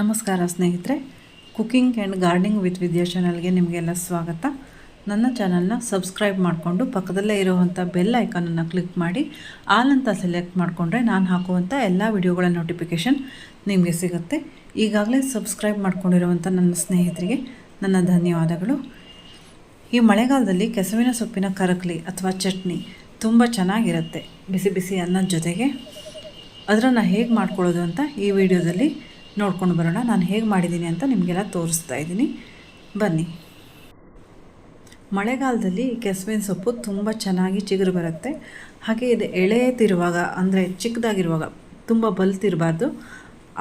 ನಮಸ್ಕಾರ ಸ್ನೇಹಿತರೆ cooking and gardening with Vidya ಚಾನಲ್ಗೆ ನಿಮಗೆಲ್ಲ ಸ್ವಾಗತ. ನನ್ನ ಚಾನಲ್ನ ಸಬ್ಸ್ಕ್ರೈಬ್ ಮಾಡಿಕೊಂಡು ಪಕ್ಕದಲ್ಲೇ ಇರುವಂಥ ಬೆಲ್ ಐಕಾನನ್ನು ಕ್ಲಿಕ್ ಮಾಡಿ ಆಲ್ ಅಂತ ಸೆಲೆಕ್ಟ್ ಮಾಡಿಕೊಂಡ್ರೆ ನಾನು ಹಾಕುವಂಥ ಎಲ್ಲ ವಿಡಿಯೋಗಳ ನೋಟಿಫಿಕೇಷನ್ ನಿಮಗೆ ಸಿಗುತ್ತೆ. ಈಗಾಗಲೇ ಸಬ್ಸ್ಕ್ರೈಬ್ ಮಾಡ್ಕೊಂಡಿರುವಂಥ ನನ್ನ ಸ್ನೇಹಿತರಿಗೆ ನನ್ನ ಧನ್ಯವಾದಗಳು. ಈ ಮಳೆಗಾಲದಲ್ಲಿ ಕೆಸವಿನ ಸೊಪ್ಪಿನ ಕರಕಲಿ ಅಥವಾ ಚಟ್ನಿ ತುಂಬ ಚೆನ್ನಾಗಿರುತ್ತೆ, ಬಿಸಿ ಬಿಸಿ ಅನ್ನದ ಜೊತೆಗೆ. ಅದನ್ನು ಹೇಗೆ ಮಾಡ್ಕೊಳ್ಳೋದು ಅಂತ ಈ ವಿಡಿಯೋದಲ್ಲಿ ನೋಡ್ಕೊಂಡು ಬರೋಣ. ನಾನು ಹೇಗೆ ಮಾಡಿದ್ದೀನಿ ಅಂತ ನಿಮಗೆಲ್ಲ ತೋರಿಸ್ತಾ ಇದ್ದೀನಿ. ಬನ್ನಿ. ಮಳೆಗಾಲದಲ್ಲಿ ಕೆಸುವಿನ ಸೊಪ್ಪು ತುಂಬ ಚೆನ್ನಾಗಿ ಚಿಗುರು ಬರುತ್ತೆ. ಹಾಗೆ ಇದು ಎಳೆತಿರುವಾಗ ಅಂದರೆ ಚಿಕ್ಕದಾಗಿರುವಾಗ ತುಂಬ ಬಲ್ತಿರಬಾರ್ದು.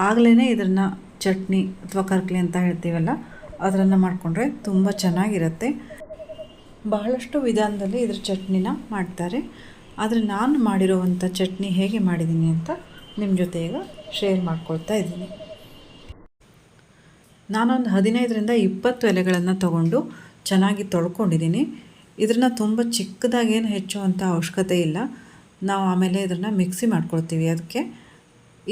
ಆಗಲೇ ಇದನ್ನು ಚಟ್ನಿ ಅಥವಾ ಕರ್ಕಲಿ ಅಂತ ಹೇಳ್ತೀವಲ್ಲ ಅದನ್ನು ಮಾಡಿಕೊಂಡ್ರೆ ತುಂಬ ಚೆನ್ನಾಗಿರುತ್ತೆ. ಬಹಳಷ್ಟು ವಿಧಾನದಲ್ಲಿ ಇದ್ರ ಚಟ್ನಿನ ಮಾಡ್ತಾರೆ. ಆದರೆ ನಾನು ಮಾಡಿರೋವಂಥ ಚಟ್ನಿ ಹೇಗೆ ಮಾಡಿದ್ದೀನಿ ಅಂತ ನಿಮ್ಮ ಜೊತೆ ಈಗ ಶೇರ್ ಮಾಡ್ಕೊಳ್ತಾ ಇದ್ದೀನಿ. ನಾನೊಂದು ಹದಿನೈದರಿಂದ ಇಪ್ಪತ್ತು ಎಲೆಗಳನ್ನು ತಗೊಂಡು ಚೆನ್ನಾಗಿ ತೊಳ್ಕೊಂಡಿದ್ದೀನಿ. ಇದನ್ನು ತುಂಬ ಚಿಕ್ಕದಾಗೇನು ಹೆಚ್ಚುವಂಥ ಅವಶ್ಯಕತೆ ಇಲ್ಲ. ನಾವು ಆಮೇಲೆ ಇದನ್ನು ಮಿಕ್ಸಿ ಮಾಡ್ಕೊಳ್ತೀವಿ. ಅದಕ್ಕೆ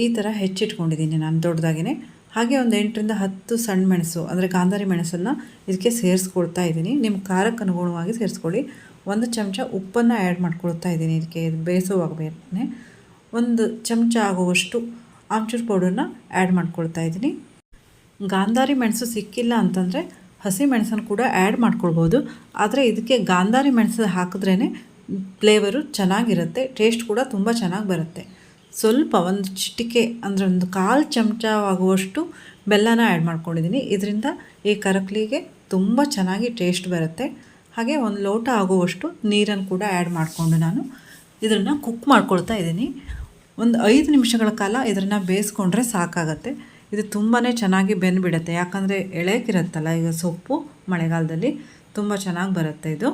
ಈ ಥರ ಹೆಚ್ಚಿಟ್ಕೊಂಡಿದ್ದೀನಿ ನಾನು ದೊಡ್ಡದಾಗಿನೇ. ಹಾಗೆ ಒಂದು ಎಂಟರಿಂದ ಹತ್ತು ಸಣ್ಣ ಮೆಣಸು, ಅಂದರೆ ಗಾಂಧಾರಿ ಮೆಣಸನ್ನು ಇದಕ್ಕೆ ಸೇರಿಸ್ಕೊಳ್ತಾ ಇದ್ದೀನಿ. ನಿಮ್ಮ ಖಾರಕ್ಕೆ ಅನುಗುಣವಾಗಿ ಸೇರಿಸ್ಕೊಳ್ಳಿ. ಒಂದು ಚಮಚ ಉಪ್ಪನ್ನು ಆ್ಯಡ್ ಮಾಡ್ಕೊಳ್ತಾ ಇದ್ದೀನಿ ಇದಕ್ಕೆ. ಇದು ಬೇಯಿಸುವಾಗಬೇಕೇ ಒಂದು ಚಮಚ ಆಗುವಷ್ಟು ಆಮ್ಚೂರ್ ಪೌಡರ್ನ ಆ್ಯಡ್ ಮಾಡ್ಕೊಳ್ತಾ ಇದ್ದೀನಿ. ಗಾಂಧಾರಿ ಮೆಣಸು ಸಿಕ್ಕಿಲ್ಲ ಅಂತಂದರೆ ಹಸಿ ಮೆಣಸನ್ನು ಕೂಡ ಆ್ಯಡ್ ಮಾಡ್ಕೊಳ್ಬೋದು. ಆದರೆ ಇದಕ್ಕೆ ಗಾಂಧಾರಿ ಮೆಣಸು ಹಾಕಿದ್ರೇ ಫ್ಲೇವರು ಚೆನ್ನಾಗಿರುತ್ತೆ ಟೇಸ್ಟ್ ಕೂಡ ತುಂಬ ಚೆನ್ನಾಗಿ ಬರುತ್ತೆ. ಸ್ವಲ್ಪ ಒಂದು ಚಿಟಿಕೆ ಅಂದರೆ ಒಂದು ಕಾಲು ಚಮಚವಾಗುವಷ್ಟು ಬೆಲ್ಲನ ಆ್ಯಡ್ ಮಾಡ್ಕೊಂಡಿದ್ದೀನಿ ಇದರಿಂದ ಈ ಕರಕ್ಲಿಗೆ ತುಂಬ ಚೆನ್ನಾಗಿ ಟೇಸ್ಟ್ ಬರುತ್ತೆ. ಹಾಗೆ ಒಂದು ಲೋಟ ಆಗುವಷ್ಟು ನೀರನ್ನು ಕೂಡ ಆ್ಯಡ್ ಮಾಡಿಕೊಂಡು ನಾನು ಇದನ್ನು ಕುಕ್ ಮಾಡ್ಕೊಳ್ತಾ ಇದ್ದೀನಿ ಒಂದು ಐದು ನಿಮಿಷಗಳ ಕಾಲ ಇದನ್ನು ಬೇಯಿಸ್ಕೊಂಡ್ರೆ ಸಾಕಾಗತ್ತೆ. ಇದು ತುಂಬಾ ಚೆನ್ನಾಗಿ ಬೆಂದುಬಿಡುತ್ತೆ. ಯಾಕಂದರೆ ಎಳೆಕಿರುತ್ತಲ್ಲ ಈಗ ಸೊಪ್ಪು ಮಳೆಗಾಲದಲ್ಲಿ ತುಂಬ ಚೆನ್ನಾಗಿ ಬರುತ್ತೆ ಇದು.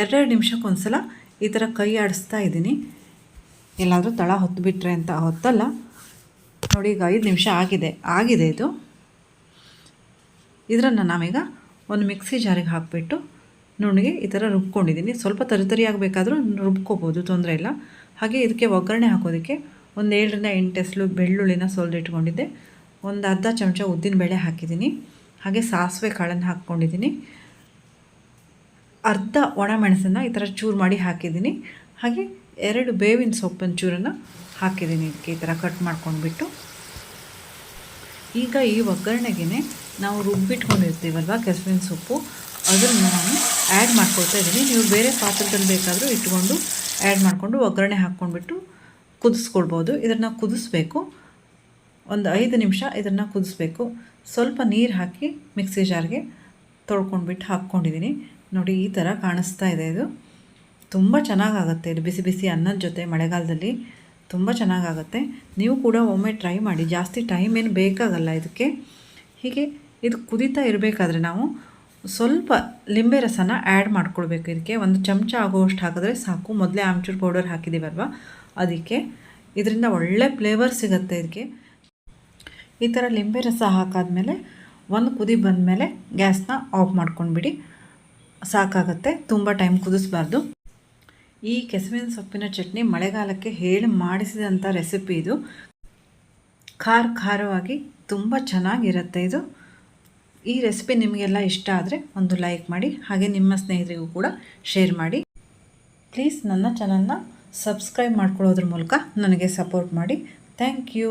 ಎರಡೆರಡು ನಿಮಿಷಕ್ಕೊಂದು ಸಲ ಈ ಥರ ಕೈ ಆಡಿಸ್ತಾ ಇದ್ದೀನಿ. ಎಲ್ಲಾದರೂ ತಳ ಹೊತ್ತು ಬಿಟ್ಟರೆ ಅಂತ ಹೊತ್ತಲ್ಲ. ನೋಡಿ, ಈಗ ಐದು ನಿಮಿಷ ಆಗಿದೆ. ಆಗಿದೆ ಇದು. ಇದರನ್ನು ನಾವೀಗ ಒಂದು ಮಿಕ್ಸಿ ಜಾರಿಗೆ ಹಾಕಿಬಿಟ್ಟು ನುಣ್ಣಗೆ ಈ ಥರ ರುಬ್ಕೊಂಡಿದ್ದೀನಿ ಸ್ವಲ್ಪ ತರಿತರಿ ಆಗಬೇಕಾದ್ರೂ ರುಬ್ಕೋಬೋದು, ತೊಂದರೆ ಇಲ್ಲ. ಹಾಗೆ ಇದಕ್ಕೆ ಒಗ್ಗರಣೆ ಹಾಕೋದಕ್ಕೆ ಒಂದು ಏಳರಿಂದ ಎಂಟು ಎಸ್ಲು ಬೆಳ್ಳುಳ್ಳಿನ ಇಟ್ಕೊಂಡಿದ್ದೆ ಒಂದು ಅರ್ಧ ಚಮಚ ಉದ್ದಿನ ಬೇಳೆ ಹಾಕಿದ್ದೀನಿ. ಹಾಗೆ ಸಾಸಿವೆ ಕಾಳನ್ನು ಹಾಕ್ಕೊಂಡಿದ್ದೀನಿ. ಅರ್ಧ ಒಣಮೆಣಸನ್ನು ಈ ಥರ ಚೂರು ಮಾಡಿ ಹಾಕಿದ್ದೀನಿ. ಹಾಗೆ ಎರಡು ಬೇವಿನ ಸೊಪ್ಪಿನ ಚೂರನ್ನು ಹಾಕಿದ್ದೀನಿ ಇದಕ್ಕೆ ಈ ಥರ ಕಟ್ ಮಾಡ್ಕೊಂಡ್ಬಿಟ್ಟು. ಈಗ ಈ ಒಗ್ಗರಣೆಗೆ ನಾವು ರುಬ್ಬಿಟ್ಕೊಂಡಿರ್ತೀವಲ್ವ ಕೆಸುವಿನ ಸೊಪ್ಪು? ಅದನ್ನು ನಾನು ಆ್ಯಡ್ ಮಾಡ್ಕೊಳ್ತಾ ಇದ್ದೀನಿ. ನೀವು ಬೇರೆ ಪಾತ್ರದಲ್ಲಿ ಬೇಕಾದರೂ ಇಟ್ಕೊಂಡು ಆ್ಯಡ್ ಮಾಡಿಕೊಂಡು ಒಗ್ಗರಣೆ ಹಾಕ್ಕೊಂಡ್ಬಿಟ್ಟು ಕುದಿಸ್ಕೊಳ್ಬೋದು. ಇದನ್ನು ಕುದಿಸ್ಬೇಕು. ಒಂದು ಐದು ನಿಮಿಷ ಇದನ್ನು ಕುದಿಸ್ಬೇಕು. ಸ್ವಲ್ಪ ನೀರು ಹಾಕಿ ಮಿಕ್ಸಿ ಜಾರ್ಗೆ ತೊಳ್ಕೊಂಡ್ಬಿಟ್ಟು ಹಾಕ್ಕೊಂಡಿದ್ದೀನಿ ನೋಡಿ, ಈ ಥರ ಕಾಣಿಸ್ತಾ ಇದೆ ಇದು. ತುಂಬ ಚೆನ್ನಾಗಾಗುತ್ತೆ. ಇದು ಬಿಸಿ ಬಿಸಿ ಅನ್ನದ ಜೊತೆ ಮಳೆಗಾಲದಲ್ಲಿ ತುಂಬ ಚೆನ್ನಾಗಾಗುತ್ತೆ. ನೀವು ಕೂಡ ಒಮ್ಮೆ ಟ್ರೈ ಮಾಡಿ. ಜಾಸ್ತಿ ಟೈಮ್ ಏನು ಬೇಕಾಗಲ್ಲ ಇದಕ್ಕೆ. ಹೀಗೆ ಇದು ಕುದೀತಾ ಇರಬೇಕಾದ್ರೆ ನಾವು ಸ್ವಲ್ಪ ಲಿಂಬೆ ರಸನ ಆ್ಯಡ್ ಮಾಡ್ಕೊಳ್ಬೇಕು. ಇದಕ್ಕೆ ಒಂದು ಚಮಚ ಆಗುವಷ್ಟು ಹಾಕಿದ್ರೆ ಸಾಕು. ಮೊದಲೇ ಆಮ್ಚೂರ್ ಪೌಡರ್ ಹಾಕಿದ್ದೀವಲ್ವ ಅದಕ್ಕೆ ಇದರಿಂದ ಒಳ್ಳೆ ಫ್ಲೇವರ್ ಸಿಗುತ್ತೆ ಇದಕ್ಕೆ. ಈ ಥರ ಲಿಂಬೆ ರಸ ಹಾಕಾದ್ಮೇಲೆ ಒಂದು ಕುದಿ ಬಂದಮೇಲೆ ಗ್ಯಾಸ್ನ ಆಫ್ ಮಾಡ್ಕೊಂಡ್ಬಿಡಿ. ಸಾಕಾಗತ್ತೆ. ತುಂಬ ಟೈಮ್ ಕುದಿಸ್ಬಾರ್ದು. ಈ ಕೆಸುವಿನ ಸೊಪ್ಪಿನ ಚಟ್ನಿ ಮಳೆಗಾಲಕ್ಕೆ ಹೇಳಿ ಮಾಡಿಸಿದಂಥ ರೆಸಿಪಿ ಇದು. ಖಾರ ಖಾರವಾಗಿ ತುಂಬ ಚೆನ್ನಾಗಿರುತ್ತೆ ಇದು. ಈ ರೆಸಿಪಿ ನಿಮಗೆಲ್ಲ ಇಷ್ಟ ಆದರೆ ಒಂದು ಲೈಕ್ ಮಾಡಿ, ಹಾಗೆ ನಿಮ್ಮ ಸ್ನೇಹಿತರಿಗೂ ಕೂಡ ಶೇರ್ ಮಾಡಿ. ಪ್ಲೀಸ್ ನನ್ನ ಚಾನಲ್ನ ಸಬ್ಸ್ಕ್ರೈಬ್ ಮಾಡ್ಕೊಳ್ಳೋದ್ರ ಮೂಲಕ ನನಗೆ ಸಪೋರ್ಟ್ ಮಾಡಿ. Thank you